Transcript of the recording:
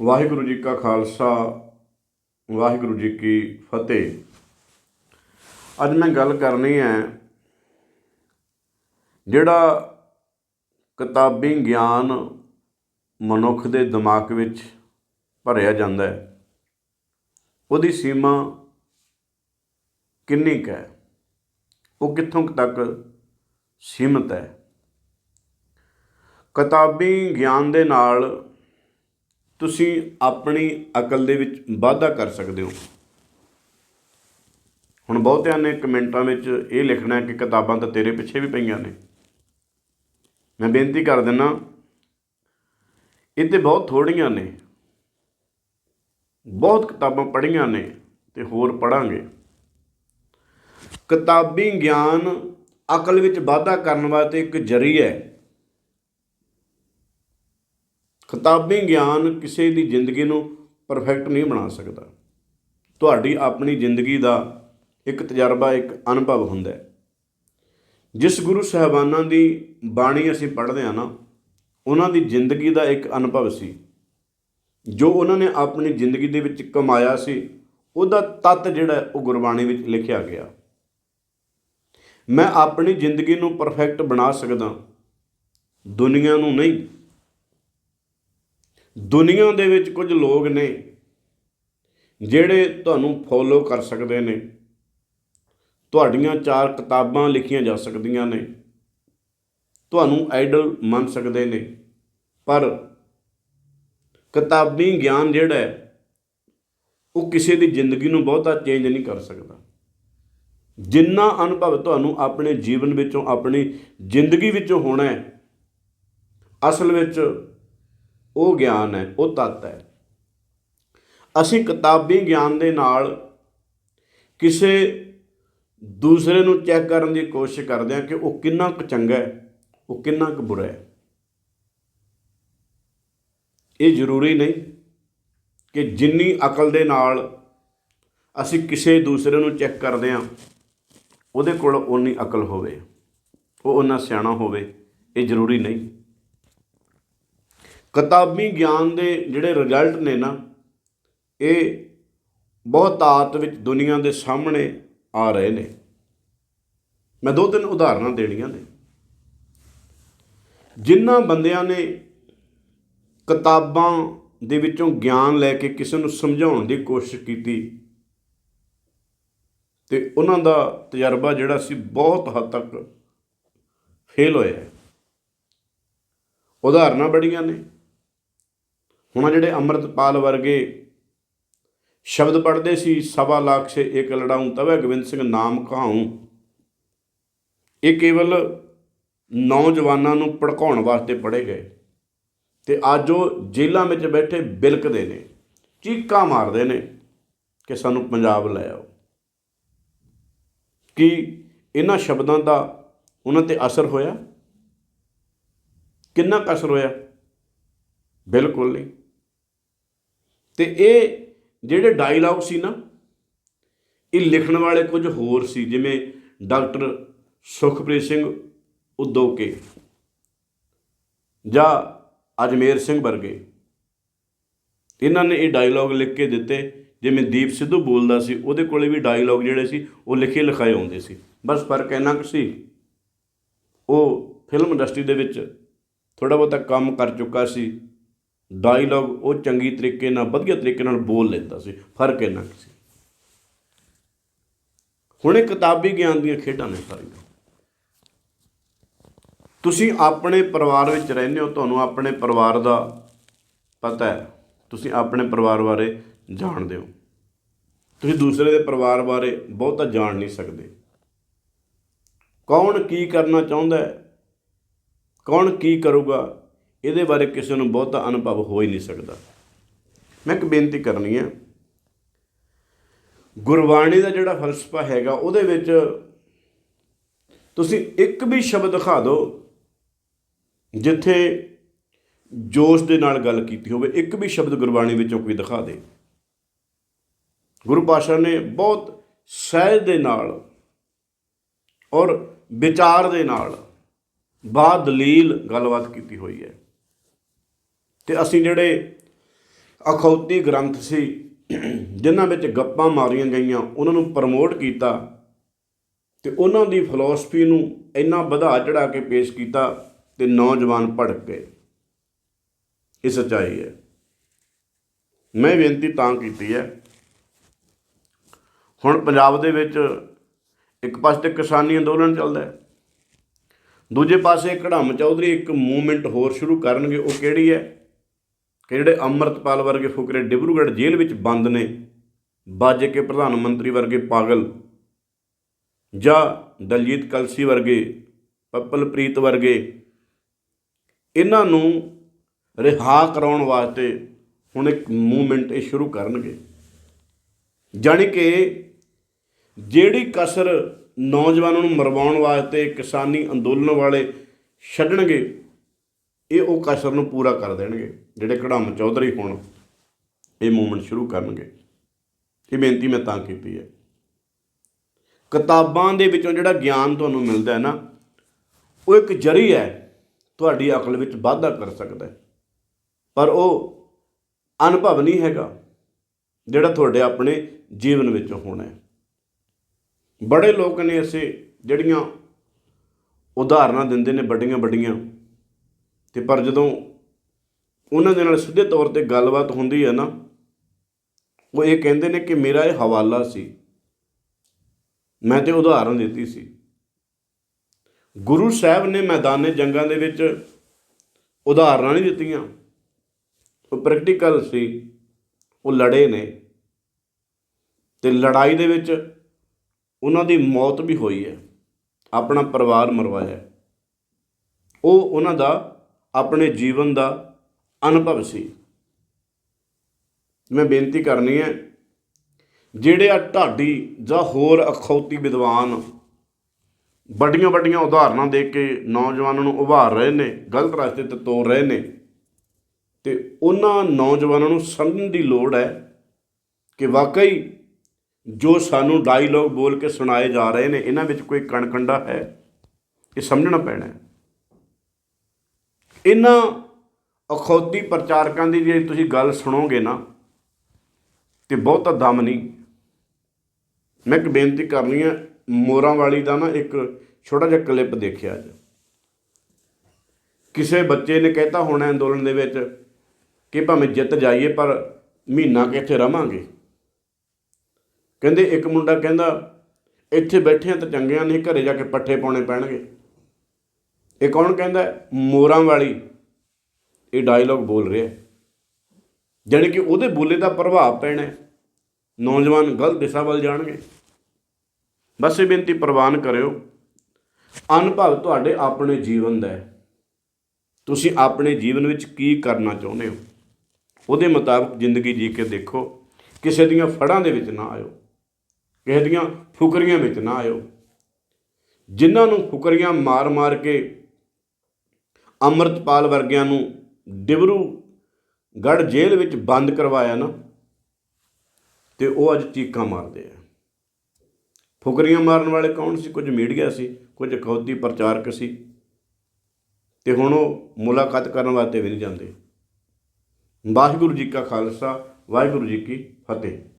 ਵਾਹਿਗੁਰੂ ਜੀ ਕਾ ਖਾਲਸਾ, ਵਾਹਿਗੁਰੂ ਜੀ ਕੀ ਫਤਿਹ। ਅੱਜ ਮੈਂ ਗੱਲ ਕਰਨੀ ਹੈ ਜਿਹੜਾ ਕਿਤਾਬੀ ਗਿਆਨ ਮਨੁੱਖ ਦੇ ਦਿਮਾਗ ਵਿੱਚ ਭਰਿਆ ਜਾਂਦਾ ਹੈ, ਉਹਦੀ ਸੀਮਾ ਕਿੰਨੀ ਕੁ ਹੈ? ਉਹ ਕਿੱਥੋਂ ਤੱਕ ਸੀਮਤ ਹੈ? ਕਿਤਾਬੀ ਗਿਆਨ ਦੇ ਨਾਲ ਤੁਸੀਂ ਆਪਣੀ ਅਕਲ ਦੇ ਵਿੱਚ ਵਾਧਾ ਕਰ ਸਕਦੇ ਹੋ। ਹੁਣ ਬਹੁਤਿਆਂ ਨੇ ਕਮੈਂਟਾਂ ਵਿੱਚ ਇਹ ਲਿਖਣਾ ਕਿ ਕਿਤਾਬਾਂ ਤਾਂ ਤੇਰੇ ਪਿੱਛੇ ਵੀ ਪਈਆਂ ਨੇ। ਮੈਂ ਬੇਨਤੀ ਕਰ ਦਿੰਨਾ, ਇਹ ਤੇ ਬਹੁਤ ਥੋੜੀਆਂ ਨੇ। ਬਹੁਤ ਕਿਤਾਬਾਂ ਪੜ੍ਹੀਆਂ ਨੇ ਤੇ ਹੋਰ ਪੜਾਂਗੇ ਕਿਤਾਬੀ ਗਿਆਨ ਅਕਲ ਵਿੱਚ ਵਾਧਾ ਕਰਨ ਵਾਸਤੇ ਇੱਕ ਜਰੀਆ ਹੈ। ਕਿਤਾਬੀ ਗਿਆਨ ਕਿਸੇ ਦੀ ਜ਼ਿੰਦਗੀ ਨੂੰ ਪਰਫੈਕਟ ਨਹੀਂ ਬਣਾ ਸਕਦਾ। ਤੁਹਾਡੀ ਆਪਣੀ ਜ਼ਿੰਦਗੀ ਦਾ ਇੱਕ ਤਜਰਬਾ, ਇੱਕ ਅਨੁਭਵ ਹੁੰਦਾ ਹੈ। ਜਿਸ ਗੁਰੂ ਸਾਹਿਬਾਨਾਂ ਦੀ ਬਾਣੀ ਅਸੀਂ ਪੜ੍ਹਦੇ ਹਾਂ ਨਾ, ਉਹਨਾਂ ਦੀ ਜ਼ਿੰਦਗੀ ਦਾ ਇੱਕ ਅਨੁਭਵ ਸੀ। ਜੋ ਉਹਨਾਂ ਨੇ ਆਪਣੀ ਜ਼ਿੰਦਗੀ ਦੇ ਵਿੱਚ ਕਮਾਇਆ ਸੀ, ਉਹਦਾ ਤੱਤ ਜਿਹੜਾ ਉਹ ਗੁਰਬਾਣੀ ਵਿੱਚ ਲਿਖਿਆ ਗਿਆ। ਮੈਂ ਆਪਣੀ ਜ਼ਿੰਦਗੀ ਨੂੰ ਪਰਫੈਕਟ ਬਣਾ ਸਕਦਾ, ਦੁਨੀਆ ਨੂੰ ਨਹੀਂ ਦੁਨੀਆ ਦੇ ਵਿੱਚ ਕੁਝ ਲੋਕ ਨੇ ਜਿਹੜੇ ਤੁਹਾਨੂੰ ਫੋਲੋ ਕਰ ਸਕਦੇ ਨੇ। ਤੁਹਾਡੀਆਂ ਚਾਰ ਕਿਤਾਬਾਂ ਲਿਖੀਆਂ ਜਾ ਸਕਦੀਆਂ ਨੇ। ਤੁਹਾਨੂੰ ਆਈਡਲ ਮੰਨ ਸਕਦੇ ਨੇ। ਪਰ ਕਿਤਾਬੀ ਗਿਆਨ ਜਿਹੜਾ ਹੈ, ਉਹ ਕਿਸੇ ਦੀ ਜ਼ਿੰਦਗੀ ਨੂੰ ਬਹੁਤਾ ਚੇਂਜ ਨਹੀਂ ਕਰ ਸਕਦਾ। ਜਿੰਨਾ ਅਨੁਭਵ ਤੁਹਾਨੂੰ ਆਪਣੇ ਜੀਵਨ ਵਿੱਚੋਂ, ਆਪਣੀ ਜ਼ਿੰਦਗੀ ਵਿੱਚੋਂ ਹੋਣਾ ਹੈ, ਅਸਲ ਵਿੱਚ ਉਹ ਗਿਆਨ ਹੈ, ਉਹ ਤੱਤ ਹੈ। ਅਸੀਂ ਕਿਤਾਬੀ ਗਿਆਨ ਦੇ ਨਾਲ ਕਿਸੇ ਦੂਸਰੇ ਨੂੰ ਚੈੱਕ ਕਰਨ ਦੀ ਕੋਸ਼ਿਸ਼ ਕਰਦੇ ਹਾਂ ਕਿ ਉਹ ਕਿੰਨਾ ਕੁ ਚੰਗਾ ਹੈ, ਉਹ ਕਿੰਨਾ ਕੁ ਬੁਰਾ ਹੈ। ਇਹ ਜ਼ਰੂਰੀ ਨਹੀਂ ਕਿ ਜਿੰਨੀ ਅਕਲ ਦੇ ਨਾਲ ਅਸੀਂ ਕਿਸੇ ਦੂਸਰੇ ਨੂੰ ਚੈੱਕ ਕਰਦੇ ਹਾਂ, ਉਹਦੇ ਕੋਲ ਉਨੀ ਅਕਲ ਹੋਵੇ, ਉਹ ਉਹਨਾਂ ਸਿਆਣਾ ਹੋਵੇ, ਇਹ ਜ਼ਰੂਰੀ ਨਹੀਂ। ਕਿਤਾਬੀ ਗਿਆਨ ਦੇ ਜਿਹੜੇ ਰਿਜ਼ਲਟ ਨੇ ਨਾ, ਇਹ ਬਹੁਤ ਵਿੱਚ ਦੁਨੀਆ ਦੇ ਸਾਹਮਣੇ ਆ ਰਹੇ ਨੇ। ਮੈਂ ਦੋ ਤਿੰਨ ਉਦਾਹਰਨਾਂ ਦੇਣੀਆਂ ਨੇ। ਜਿਨ੍ਹਾਂ ਬੰਦਿਆਂ ਨੇ ਕਿਤਾਬਾਂ ਦੇ ਵਿੱਚੋਂ ਗਿਆਨ ਲੈ ਕੇ ਕਿਸੇ ਨੂੰ ਸਮਝਾਉਣ ਦੀ ਕੋਸ਼ਿਸ਼ ਕੀਤੀ, ਤੇ ਉਹਨਾਂ ਦਾ ਤਜਰਬਾ ਜਿਹੜਾ ਸੀ ਬਹੁਤ ਹੱਦ ਤੱਕ ਫੇਲ ਹੋਇਆ ਉਦਾਹਰਨਾਂ ਬੜੀਆਂ ਨੇ। ਹੁਣ ਜਿਹੜੇ ਅੰਮ੍ਰਿਤਪਾਲ ਵਰਗੇ ਸ਼ਬਦ ਪੜ੍ਹਦੇ ਸੀ, ਸਵਾ ਲੱਖ ਸੇ ਇੱਕ ਲੜਾਉਂ ਤਵੇ, ਗੋਬਿੰਦ ਸਿੰਘ ਨਾਮ ਕਹਾਉਂ, ਇਹ ਕੇਵਲ ਨੌਜਵਾਨਾਂ ਨੂੰ ਭੜਕਾਉਣ ਵਾਸਤੇ ਪੜ੍ਹੇ ਗਏ। ਤੇ ਅੱਜ ਉਹ ਜੇਲ੍ਹਾਂ ਵਿੱਚ ਬੈਠੇ ਬਿਲਕਦੇ ਨੇ, ਚੀਕਾਂ ਮਾਰਦੇ ਨੇ ਕਿ ਸਾਨੂੰ ਪੰਜਾਬ ਲੈ ਆਓ। ਕੀ ਇਹਨਾਂ ਸ਼ਬਦਾਂ ਦਾ ਉਹਨਾਂ ਤੇ ਅਸਰ ਹੋਇਆ? ਕਿੰਨਾ ਕੁ ਅਸਰ ਹੋਇਆ? ਬਿਲਕੁਲ ਨਹੀਂ। ਤੇ ਇਹ ਜਿਹੜੇ ਡਾਇਲੌਗ ਸੀ ਨਾ, ਇਹ ਲਿਖਣ ਵਾਲੇ ਕੁਝ ਹੋਰ ਸੀ, ਜਿਵੇਂ ਡਾਕਟਰ ਸੁਖਪ੍ਰੀਤ ਸਿੰਘ ਉਦੋਕੇ ਜਾਂ ਅਜਮੇਰ ਸਿੰਘ ਵਰਗੇ। ਇਹਨਾਂ ਨੇ ਇਹ ਡਾਇਲੌਗ ਲਿਖ ਕੇ ਦਿੱਤੇ, ਜਿਵੇਂ ਦੀਪ ਸਿੱਧੂ ਬੋਲਦਾ ਸੀ, ਉਹਦੇ ਕੋਲੇ ਵੀ ਡਾਇਲੌਗ ਜਿਹੜੇ ਸੀ, ਉਹ ਲਿਖੇ ਲਿਖਾਏ ਆਉਂਦੇ ਸੀ। ਬਸ ਫ਼ਰਕ ਇੰਨਾ ਕੁ ਸੀ, ਉਹ ਫਿਲਮ ਇੰਡਸਟਰੀ ਦੇ ਵਿੱਚ ਥੋੜਾ ਬਹੁਤਾ ਕੰਮ ਕਰ ਚੁੱਕਾ ਸੀ। ਡਾਇਲੌਗ ਉਹ ਚੰਗੀ ਤਰੀਕੇ ਨਾਲ, ਵਧੀਆ ਤਰੀਕੇ ਨਾਲ ਬੋਲ ਲੈਂਦਾ ਸੀ, ਫ਼ਰਕ ਇੰਨਾ ਕੁ ਸੀ। ਹੁਣ ਇਹ ਕਿਤਾਬੀ ਗਿਆਨ ਦੀਆਂ ਖੇਡਾਂ ਨੇ ਸਾਰੀਆਂ। ਤੁਸੀਂ ਆਪਣੇ ਪਰਿਵਾਰ ਵਿੱਚ ਰਹਿੰਦੇ ਹੋ, ਤੁਹਾਨੂੰ ਆਪਣੇ ਪਰਿਵਾਰ ਦਾ ਪਤਾ ਹੈ। ਤੁਸੀਂ ਆਪਣੇ ਪਰਿਵਾਰ ਬਾਰੇ ਜਾਣਦੇ ਹੋ। ਤੁਸੀਂ ਦੂਸਰੇ ਦੇ ਪਰਿਵਾਰ ਬਾਰੇ ਬਹੁਤਾ ਜਾਣ ਨਹੀਂ ਸਕਦੇ। ਕੌਣ ਕੀ ਕਰਨਾ ਚਾਹੁੰਦਾ ਹੈ? ਕੌਣ ਕੀ ਕਰੂਗਾ? ਇਹਦੇ ਬਾਰੇ ਕਿਸੇ ਨੂੰ ਬਹੁਤਾ ਅਨੁਭਵ ਹੋ ਹੀ ਨਹੀਂ ਸਕਦਾ। ਮੈਂ ਇੱਕ ਬੇਨਤੀ ਕਰਨੀ ਹੈ ਗੁਰਬਾਣੀ ਦਾ ਜਿਹੜਾ ਫਲਸਫਾ ਹੈਗਾ, ਉਹਦੇ ਵਿੱਚ ਤੁਸੀਂ ਇੱਕ ਵੀ ਸ਼ਬਦ ਦਿਖਾ ਦਿਓ, ਜਿੱਥੇ ਜੋਸ਼ ਦੇ ਨਾਲ ਗੱਲ ਕੀਤੀ ਹੋਵੇ, ਇੱਕ ਵੀ ਸ਼ਬਦ ਗੁਰਬਾਣੀ ਵਿੱਚੋਂ ਕੋਈ ਦਿਖਾ ਦੇ। ਗੁਰੂ ਪਾਸ਼ਾ ਨੇ ਬਹੁਤ ਸਹਿਜ ਦੇ ਨਾਲ ਔਰ ਵਿਚਾਰ ਦੇ ਨਾਲ ਬਾ ਦਲੀਲ ਗੱਲਬਾਤ ਕੀਤੀ ਹੋਈ ਹੈ। ਤੇ ਅਸੀਂ ਜਿਹੜੇ ਅਖੌਤੀ ਗ੍ਰੰਥ ਸੀ, ਜਿਨ੍ਹਾਂ ਵਿੱਚ ਗੱਪਾਂ ਮਾਰੀਆਂ ਗਈਆਂ, ਉਹਨਾਂ ਨੂੰ ਪ੍ਰਮੋਟ ਕੀਤਾ ਤੇ ਉਹਨਾਂ ਦੀ ਫਿਲਾਸਫੀ ਨੂੰ ਇੰਨਾ ਵਧਾ ਚੜਾ ਕੇ ਪੇਸ਼ ਕੀਤਾ ਤੇ ਨੌਜਵਾਨ ਭੜਕ ਗਏ। ਇਹ ਸੱਚਾਈ ਹੈ। ਮੈਂ ਬੇਨਤੀ ਤਾਂ ਕੀਤੀ ਹੈ। ਹੁਣ ਪੰਜਾਬ ਦੇ ਵਿੱਚ ਇੱਕ ਪਾਸੇ ਤੇ ਕਿਸਾਨੀ ਅੰਦੋਲਨ ਚੱਲਦਾ ਹੈ, ਦੂਜੇ ਪਾਸੇ ਕੜਮ ਚੌਧਰੀ ਇੱਕ ਮੂਵਮੈਂਟ ਹੋਰ ਸ਼ੁਰੂ ਕਰਨਗੇ, ਉਹ ਕਿਹੜੀ ਹੈ? ਕਿ ਜਿਹੜੇ ਅੰਮ੍ਰਿਤਪਾਲ ਵਰਗੇ ਫੁਕਰੇ ਡਿਬਰੂਗੜ੍ਹ ਜੇਲ੍ਹ ਵਿੱਚ ਬੰਦ ਨੇ ਬਾਜੇ ਕੇ ਪ੍ਰਧਾਨ ਮੰਤਰੀ ਵਰਗੇ ਪਾਗਲ ਜਾਂ ਦਲਜੀਤ ਕਲਸੀ ਵਰਗੇ, ਪੱਪਲਪ੍ਰੀਤ ਵਰਗੇ, ਇਹਨਾਂ ਨੂੰ ਰਿਹਾ ਕਰਾਉਣ ਵਾਸਤੇ ਹੁਣ ਇੱਕ ਮੂਵਮੈਂਟ ਇਹ ਸ਼ੁਰੂ ਕਰਨਗੇ। ਜਾਣੀ ਕਿ ਜਿਹੜੀ ਕਸਰ ਨੌਜਵਾਨਾਂ ਨੂੰ ਮਰਵਾਉਣ ਵਾਸਤੇ ਕਿਸਾਨੀ ਅੰਦੋਲਨ ਵਾਲੇ ਛੱਡਣਗੇ ਇਹ ਉਹ ਕਸਰ ਨੂੰ ਪੂਰਾ ਕਰ ਦੇਣਗੇ, ਜਿਹੜੇ ਕੜਮ ਚੌਧਰੀ ਹੋਣ ਇਹ ਮੂਵਮੈਂਟ ਸ਼ੁਰੂ ਕਰਨਗੇ। ਇਹ ਬੇਨਤੀ ਮੈਂ ਤਾਂ ਕੀਤੀ ਹੈ। ਕਿਤਾਬਾਂ ਦੇ ਵਿੱਚੋਂ ਜਿਹੜਾ ਗਿਆਨ ਤੁਹਾਨੂੰ ਮਿਲਦਾ ਹੈ ਨਾ, ਉਹ ਇੱਕ ਜਰੀ ਹੈ, ਤੁਹਾਡੀ ਅਕਲ ਵਿੱਚ ਵਾਧਾ ਕਰ ਸਕਦਾ ਹੈ। ਪਰ ਉਹ ਅਨੁਭਵ ਨਹੀਂ ਹੈਗਾ, ਜਿਹੜਾ ਤੁਹਾਡੇ ਆਪਣੇ ਜੀਵਨ ਵਿੱਚ ਹੋਣਾ ਹੈ। ਬੜੇ ਲੋਕ ਨੇ ਐਸੇ, ਜਿਹੜੀਆਂ ਉਦਾਹਰਨਾਂ ਦਿੰਦੇ ਨੇ ਵੱਡੀਆਂ ਵੱਡੀਆਂ ਤੇ ਪਰ ਜਦੋਂ ਉਹਨਾਂ ਦੇ ਨਾਲ ਸਿੱਧੇ ਤੌਰ ਤੇ ਗੱਲਬਾਤ ਹੁੰਦੀ ਹੈ ਨਾ, ਉਹ ਇਹ ਕਹਿੰਦੇ ਨੇ ਕਿ ਮੇਰਾ ਇਹ ਹਵਾਲਾ ਸੀ। ਮੈਂ ਤੇ ਉਦਾਹਰਨ ਦਿੱਤੀ ਸੀ। ਗੁਰੂ ਸਾਹਿਬ ਨੇ ਮੈਦਾਨੇ ਜੰਗਾਂ ਦੇ ਵਿੱਚ ਉਦਾਹਰਨਾਂ ਨਹੀਂ ਦਿੱਤੀਆਂ। ਉਹ ਪ੍ਰੈਕਟੀਕਲ ਸੀ, ਉਹ ਲੜੇ ਨੇ। ਤੇ ਲੜਾਈ ਦੇ ਵਿੱਚ ਉਹਨਾਂ ਦੀ ਮੌਤ ਵੀ ਹੋਈ ਹੈ। ਆਪਣਾ ਪਰਿਵਾਰ ਮਰਵਾਇਆ ਉਹ ਉਹਨਾਂ ਦਾ ਆਪਣੇ ਜੀਵਨ ਦਾ ਅਨੁਭਵ ਸੀ। ਮੈਂ ਬੇਨਤੀ ਕਰਨੀ ਹੈ, ਜਿਹੜੇ ਆ ਢਾਡੀ ਜਾਂ ਹੋਰ ਅਖੌਤੀ ਵਿਦਵਾਨ ਵੱਡੀਆਂ ਵੱਡੀਆਂ ਉਦਾਹਰਨਾਂ ਦੇ ਕੇ ਨੌਜਵਾਨਾਂ ਨੂੰ ਉਭਾਰ ਰਹੇ ਨੇ, ਗਲਤ ਰਸਤੇ ਤੇ ਤੋਰ ਰਹੇ ਨੇ, ਤੇ ਉਹਨਾਂ ਨੌਜਵਾਨਾਂ ਨੂੰ ਸਮਝਣ ਦੀ ਲੋੜ ਹੈ ਕਿ ਵਾਕਈ ਜੋ ਸਾਨੂੰ ਡਾਇਲੋਗ ਬੋਲ ਕੇ ਸੁਣਾਏ ਜਾ ਰਹੇ ਨੇ, ਇਹਨਾਂ ਵਿੱਚ ਕੋਈ ਕਣਕੰਡਾ ਹੈ? ਇਹ ਸਮਝਣਾ ਪੈਣਾ ਹੈ। ਇਹਨਾਂ ਅਖੌਤੀ ਪ੍ਰਚਾਰਕਾਂ ਦੀ ਜੇ ਤੁਸੀਂ ਗੱਲ ਸੁਣੋਗੇ ਨਾ, ਤੇ ਬਹੁਤਾ ਦਮ ਨਹੀਂ। ਮੈਂ ਇੱਕ ਬੇਨਤੀ ਕਰਨੀ ਹੈ ਮੋਰਾਂ ਵਾਲੀ ਦਾ ਨਾ ਇੱਕ ਛੋਟਾ ਜਿਹਾ ਕਲਿੱਪ ਦੇਖਿਆ ਅੱਜ। ਕਿਸੇ ਬੱਚੇ ਨੇ ਕਹਿਤਾ ਹੋਣਾ ਅੰਦੋਲਨ ਦੇ ਵਿੱਚ ਕਿ ਭਾਵੇਂ ਜਿੱਤ ਜਾਈਏ, ਪਰ ਮਹੀਨਾ ਕਿ ਇੱਥੇ ਰਵਾਂਗੇ। ਕਹਿੰਦੇ ਇੱਕ ਮੁੰਡਾ ਕਹਿੰਦਾ, ਇੱਥੇ ਬੈਠੇ ਤਾਂ ਚੰਗਿਆਂ ਨਹੀਂ ਘਰੇ ਜਾ ਕੇ ਪੱਠੇ ਪਾਉਣੇ ਪੈਣਗੇ। ਇਹ ਕੌਣ ਕਹਿੰਦਾ ਮੋਰਾਂ ਵਾਲੀ। ਇਹ ਡਾਇਲੌਗ ਬੋਲ ਰਿਹਾ ਹੈ। ਜਾਣੀ ਕਿ ਉਹਦੇ ਬੋਲੇ ਦਾ ਪ੍ਰਭਾਵ ਪੈਣਾ ਨੌਜਵਾਨ ਗਲਤ ਦਿਸ਼ਾ ਵੱਲ ਜਾਣਗੇ। ਬਸ ਇਹ ਬੇਨਤੀ ਪ੍ਰਵਾਨ ਕਰਿਓ। ਅਨੁਭਵ ਤੁਹਾਡੇ ਆਪਣੇ ਜੀਵਨ ਦਾ ਹੈ। ਤੁਸੀਂ ਆਪਣੇ ਜੀਵਨ ਵਿੱਚ ਕੀ ਕਰਨਾ ਚਾਹੁੰਦੇ ਹੋ? ਉਹਦੇ ਮੁਤਾਬਕ ਜ਼ਿੰਦਗੀ ਜੀ ਕੇ ਦੇਖੋ। ਕਿਸੇ ਦੀਆਂ ਫੜਾਂ ਦੇ ਵਿੱਚ ਨਾ ਆਇਓ। ਕਿਸੇ ਦੀਆਂ ਫੁਕਰੀਆਂ ਵਿੱਚ ਨਾ ਆਇਓ। ਜਿਨ੍ਹਾਂ ਨੂੰ ਫੁਕਰੀਆਂ ਮਾਰ-ਮਾਰ ਕੇ ਅੰਮ੍ਰਿਤਪਾਲ ਵਰਗਿਆਂ ਨੂੰ ਡਿਬਰੂ ਗੜ ਜੇਲ੍ਹ ਵਿੱਚ ਬੰਦ ਕਰਵਾਇਆ ਨਾ, ਤੇ ਉਹ ਅੱਜ ਚੀਕਾਂ ਮਾਰਦੇ ਆ। ਫੁਕਰੀਆਂ ਮਾਰਨ ਵਾਲੇ ਕੌਣ ਸੀ? ਕੁਝ ਮੀਡੀਆ ਸੀ, ਕੁਝ ਅਖੌਤੀ ਪ੍ਰਚਾਰਕ ਸੀ, ਤੇ ਹੁਣ ਉਹ ਮੁਲਾਕਾਤ ਕਰਨ ਵਾਸਤੇ ਵੀ ਨਹੀਂ ਜਾਂਦੇ। ਵਾਹਿਗੁਰੂ ਜੀ ਕਾ ਖਾਲਸਾ, ਵਾਹਿਗੁਰੂ ਜੀ ਕੀ ਫਤਿਹ।